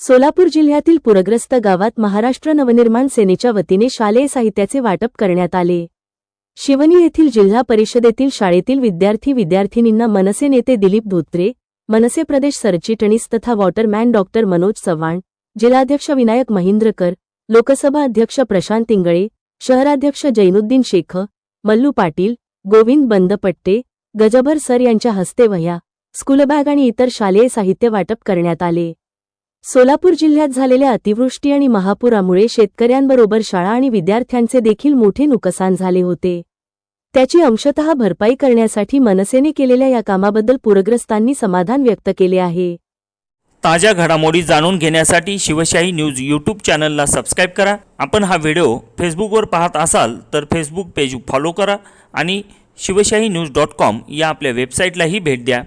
सोलापूर जिल्ह्यातील पूरग्रस्त गावात महाराष्ट्र नवनिर्माण सेनेच्या वतीने शालेय साहित्याचे वाटप करण्यात आले. शिवनी येथील जिल्हा परिषदेतील शाळेतील विद्यार्थी विद्यार्थिनींना मनसे नेते दिलीप धोत्रे मनसे प्रदेश सरचिटणीस तथा वॉटरमॅन डॉक्टर मनोज चव्हाण जिल्हाध्यक्ष विनायक महिंद्रकर लोकसभा अध्यक्ष प्रशांत इंगळे शहराध्यक्ष जैनुद्दीन शेख मल्लू पाटील गोविंद बंदपट्टे गजभर सर यांच्या हस्ते वह्या स्कूलबॅग आणि इतर शालेय साहित्य वाटप करण्यात आले. सोलापूर जिल्ह्यात झालेल्या अतिवृष्टी आणि महापुरामुळे शेतकऱ्यांबरोबर शाळा आणि विद्यार्थ्यांचे देखील मोठे नुकसान झाले होते. त्याची अंशतः भरपाई करण्यासाठी मनसेने केलेल्या या कामाबद्दल पूरग्रस्तांनी समाधान व्यक्त केले आहे. ताज्या घडामोडी जाणून घेण्यासाठी शिवशाही न्यूज यूट्यूब चॅनलला सबस्क्राईब करा. आपण हा व्हिडिओ फेसबुकवर पाहत असाल तर फेसबुक पेज फॉलो करा आणि शिवशाही न्यूज डॉट कॉम या आपल्या वेबसाईटलाही भेट द्या.